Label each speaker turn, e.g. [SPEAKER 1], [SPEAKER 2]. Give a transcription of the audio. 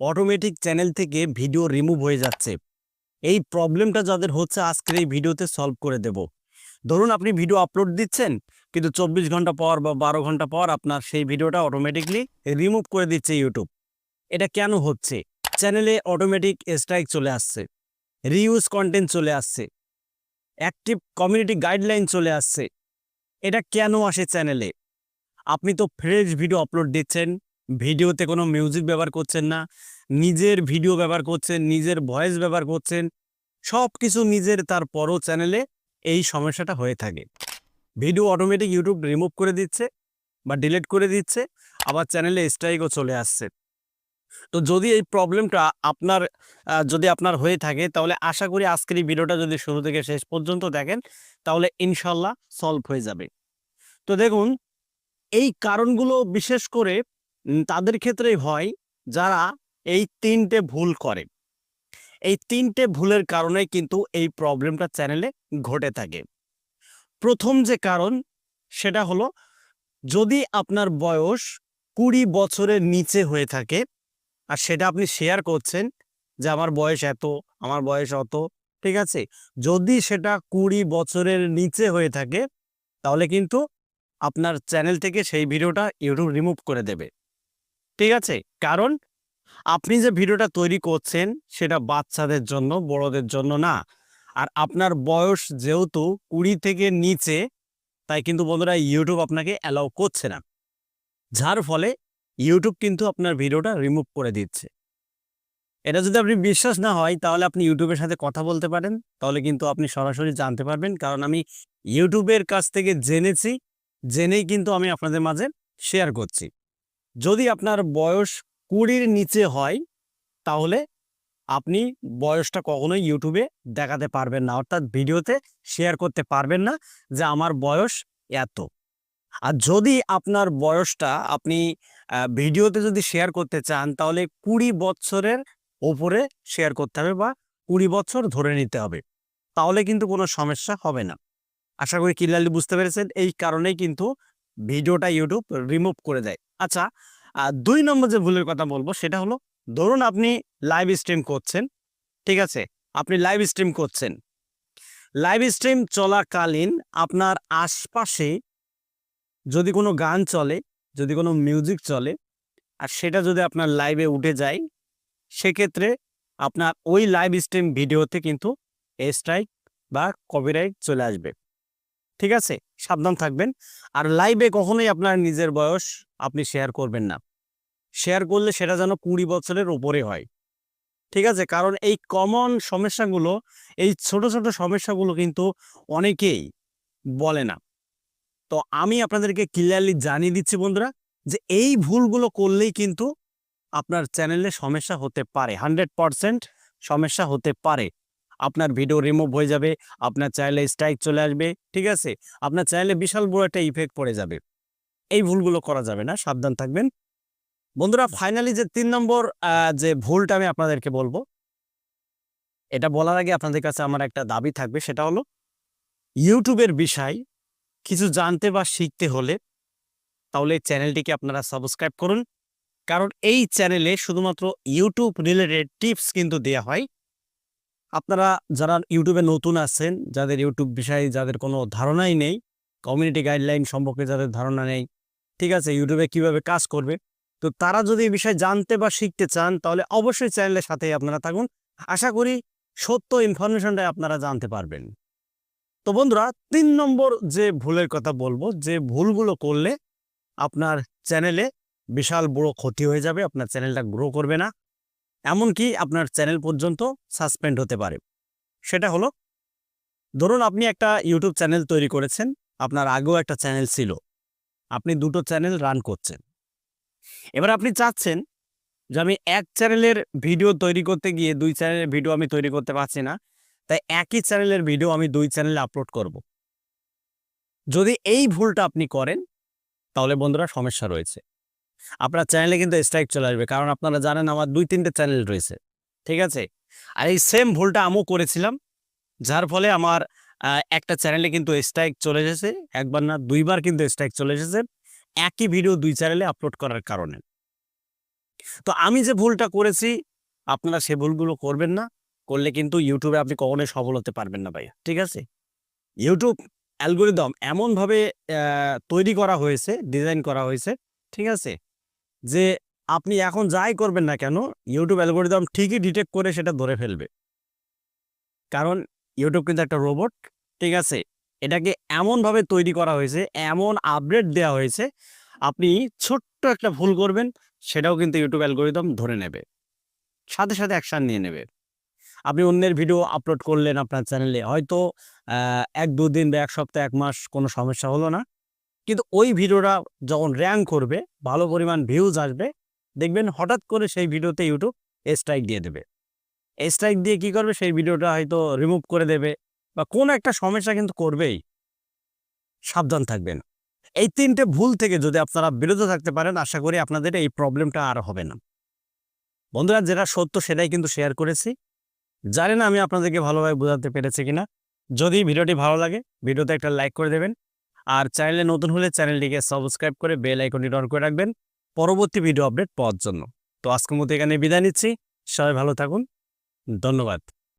[SPEAKER 1] Automatic channel থেকে video remove হয়ে যাচ্ছে। এই প্রবলেমটা যাদের হচ্ছে, আজকের এই ভিডিওতে সলভ করে দেব। ধরুন আপনি ভিডিও আপলোড দিচ্ছেন, কিন্তু চব্বিশ ঘণ্টা পর বা বারো ঘণ্টা পর আপনার সেই ভিডিওটা অটোমেটিকলি রিমুভ করে দিচ্ছে ইউটিউব এটা কেন হচ্ছে? চ্যানেলে অটোমেটিক স্ট্রাইক চলে আসছে রিউজ কন্টেন্ট চলে আসছে অ্যাক্টিভ কমিউনিটি গাইডলাইন চলে আসছে। এটা কেন আসে চ্যানেলে আপনি তো ফ্রেশ ভিডিও আপলোড দিচ্ছেন ভিডিওতে কোনো মিউজিক ব্যবহার করছেন না, নিজের ভিডিও ব্যবহার করছেন, নিজের ভয়েস ব্যবহার করছেন সব কিছু নিজের তারপরও চ্যানেলে এই সমস্যাটা হয়ে থাকে। ভিডিও অটোমেটিক ইউটিউব রিমুভ করে দিচ্ছে বা ডিলিট করে দিচ্ছে, আবার চ্যানেলে স্ট্রাইকও চলে আসছে। তো যদি এই প্রবলেমটা আপনার যদি আপনার হয়ে থাকে, তাহলে আশা করি আজকের এই ভিডিওটা যদি শুরু থেকে শেষ পর্যন্ত দেখেন, তাহলে ইনশাল্লাহ সলভ হয়ে যাবে। তো দেখুন, এই কারণগুলো বিশেষ করে তাদের ক্ষেত্রেই হয় যারা এই তিনটে ভুল করে। এই তিনটে ভুলের কারণে কিন্তু এই প্রবলেমটা চ্যানেলে ঘটে থাকে। প্রথম যে কারণ, সেটা হলো যদি আপনার বয়স কুড়ি বছরের নিচে হয়ে থাকে, আর সেটা আপনি শেয়ার করছেন যে আমার বয়স এত, আমার বয়স অত, ঠিক আছে? যদি সেটা কুড়ি বছরের নিচে হয়ে থাকে, তাহলে কিন্তু আপনার চ্যানেল থেকে সেই ভিডিওটা ইউটিউব রিমুভ করে দেবে। ঠিক আছে? কারণ আপনি যে ভিডিওটা তৈরি করছেন সেটা বাচ্চাদের জন্য, বড়দের জন্য না। আর আপনার বয়স যেহেতু কুড়ি থেকে নিচে, তাই কিন্তু বন্ধুরা ইউটিউব আপনাকে অ্যালাউ করছে না। যার ফলে ইউটিউব কিন্তু আপনার ভিডিওটা রিমুভ করে দিচ্ছে। এটা যদি আপনি বিশ্বাস না হয়, তাহলে আপনি ইউটিউবের সাথে কথা বলতে পারেন। তাহলে কিন্তু আপনি সরাসরি জানতে পারবেন। কারণ আমি ইউটিউবের কাছ থেকে জেনেছি, জেনেই কিন্তু আমি আপনাদের মাঝে শেয়ার করছি। যদি আপনার বয়স কুড়ির নিচে হয়, তাহলে আপনি বয়সটা কখনোই ইউটিউবে দেখাতে পারবেন না, অর্থাৎ ভিডিওতে শেয়ার করতে পারবেন না যে আমার বয়স এত। আর যদি আপনার বয়সটা আপনি ভিডিওতে যদি শেয়ার করতে চান, তাহলে কুড়ি বছরের ওপরে শেয়ার করতে হবে বা কুড়ি বছর ধরে নিতে হবে। তাহলে কিন্তু কোনো সমস্যা হবে না। আশা করি ক্লিয়ারলি বুঝতে পেরেছেন, এই কারণেই কিন্তু ভিডিওটা ইউটিউব রিমুভ করে দেয়। আচ্ছা দুই নম্বর যে ভুলের কথা বলব সেটা হলো, ধরুন আপনি লাইভ স্ট্রিম করছেন, ঠিক আছে? আপনি লাইভ স্ট্রিম করছেন। লাইভ স্ট্রিম চলাকালীন আপনার আশপাশে যদি কোনো গান চলে, যদি কোনো মিউজিক চলে, আর সেটা যদি আপনার লাইভে উঠে যায়, সেক্ষেত্রে আপনার ওই লাইভ স্ট্রিম ভিডিওতে কিন্তু স্ট্রাইক বা কপিরাইট চলে আসবে। ঠিক আছে? সাবধান থাকবেন। আর লাইভে কখনোই আপনার নিজের বয়স আপনি শেয়ার করবেন না। শেয়ার করলে সেটা যেন কুড়ি বছরের ওপরে হয়। ঠিক আছে? কারণ এই কমন সমস্যাগুলো, এই ছোট ছোট সমস্যাগুলো কিন্তু অনেকেই বলে না। তো আমি আপনাদেরকে ক্লিয়ারলি জানিয়ে দিচ্ছি বন্ধুরা যে এই ভুলগুলো করলেই কিন্তু আপনার চ্যানেলে সমস্যা হতে পারে। হান্ড্রেড পারসেন্ট সমস্যা হতে পারে। আপনার ভিডিও রিমুভ হয়ে যাবে, আপনার চাইলে স্ট্রাইক চলে আসবে, ঠিক আছে? আপনার চাইলে বিশাল বড় একটা ইফেক্ট পড়ে যাবে। এই ভুলগুলো করা যাবে না, সাবধান থাকবেন। বন্ধুরা ফাইনালি যে তিন নম্বর যে ভুলটা আমি আপনাদেরকে বলব, এটা বলার আগে আপনাদের কাছে আমার একটা দাবি থাকবে, সেটা হলো ইউটিউবের বিষয় কিছু জানতে বা শিখতে হলে তাহলে চ্যানেলটিকে আপনারা সাবস্ক্রাইব করুন। কারণ এই চ্যানেলে শুধুমাত্র ইউটিউব রিলেটেড টিপস কিন্তু দেওয়া হয়। আপনারা যারা ইউটিউবে নতুন আছেন, যাদের ইউটিউব বিষয়ে যাদের কোনো ধারণাই নেই কমিউনিটি গাইডলাইন সম্পর্কে যাদের ধারণা নেই, ঠিক আছে, ইউটিউবে কীভাবে কাজ করবে, তো তারা যদি এই বিষয়ে জানতে বা শিখতে চান, তাহলে অবশ্যই চ্যানেলের সাথেই আপনারা থাকুন। আশা করি সত্য ইনফরমেশনটাই আপনারা জানতে পারবেন। তো বন্ধুরা, তিন নম্বর যে ভুলের কথা বলব, যে ভুলগুলো করলে আপনার চ্যানেলে বিশাল বড় ক্ষতি হয়ে যাবে, আপনার চ্যানেলটা গ্রো করবে না। এমনকি আপনার চ্যানেল পর্যন্ত সাসপেন্ড হতে পারে। সেটা হলো, ধরুন আপনি একটা ইউটিউব চ্যানেল তৈরি করেছেন, আপনার আগেও একটা চ্যানেল ছিল, আপনি দুটো চ্যানেল রান করছেন। এবার আপনি চাচ্ছেন যে আমি এক চ্যানেলের ভিডিও তৈরি করতে গিয়ে দুই চ্যানেলের ভিডিও আমি তৈরি করতে পারছি না, তাই একই চ্যানেলের ভিডিও আমি দুই চ্যানেলে আপলোড করব। যদি এই ভুলটা আপনি করেন, তাহলে বন্ধুরা সমস্যা রয়েছে। আপনার চ্যানেলে কিন্তু স্ট্রাইক চলে আসবে। কারণ আপনারা জানেন আমার দুই, তিনটে চ্যানেল রয়েছে। ঠিক আছে? আর এই সেম ভুলটা আমিও করেছিলাম, যার ফলে আমার একটা চ্যানেলে কিন্তু স্ট্রাইক চলে এসেছে। একবার না, দুইবার কিন্তু স্ট্রাইক চলে এসেছে। একই ভিডিও দুই চ্যানেলে আপলোড করার কারণে। তো আমি যে ভুলটা করেছি, আপনারা সে ভুলগুলো করবেন না। করলে কিন্তু ইউটিউবে আপনি কখনোই সফল হতে পারবেন না ভাই। ঠিক আছে? ইউটিউব অ্যালগোরিদম এমনভাবে তৈরি করা হয়েছে ডিজাইন করা হয়েছে। ঠিক আছে? যে আপনি এখন যাই করবেন না কেন ইউটিউব অ্যালগোরিদম ঠিকই ডিটেক্ট করে সেটা ধরে ফেলবে। কারণ ইউটিউব কিন্তু একটা রোবট ঠিক আছে? এটাকে এমনভাবে তৈরি করা হয়েছে, এমন আপডেট দেওয়া হয়েছে, আপনি ছোট্ট একটা ভুল করবেন, সেটাও কিন্তু ইউটিউব অ্যালগোরিদম ধরে নেবে। সাথে সাথে অ্যাকশান নিয়ে নেবে। আপনি অন্যের ভিডিও আপলোড করলেন আপনার চ্যানেলে হয়তো এক দুদিন বা এক সপ্তাহ, এক মাস কোনো সমস্যা হলো না। কিন্তু ওই ভিডিওটা যখন র্যাঙ্ক করবে, ভালো পরিমাণ ভিউজ আসবে, দেখবেন হঠাৎ করে সেই ভিডিওতে ইউটিউব স্ট্রাইক দিয়ে দেবে। স্ট্রাইক দিয়ে কি করবে? সেই ভিডিওটা হয়তো রিমুভ করে দেবে বা কোনো একটা সমস্যা কিন্তু করবেই। সাবধান থাকবেন। এই তিনটে ভুল থেকে যদি আপনারা বিরত থাকতে পারেন, আশা করি আপনাদের এই প্রবলেমটা আর হবে না। বন্ধুরা, যেটা সত্য সেটাই কিন্তু শেয়ার করেছি। জানি না আমি আপনাদেরকে ভালোভাবে বোঝাতে পেরেছি কিনা। যদি ভিডিওটি ভালো লাগে, ভিডিওতে একটা লাইক করে দেবেন। আর চ্যানেলে নতুন হলে চ্যানেলটিকে সাবস্ক্রাইব করে বেল আইকনটি অন করে রাখবেন। পরবর্তী ভিডিও আপডেট পাওয়ার জন্য। তো আজকের মতো এখানে বিদায় নিচ্ছি। সবাই ভালো থাকুন। ধন্যবাদ।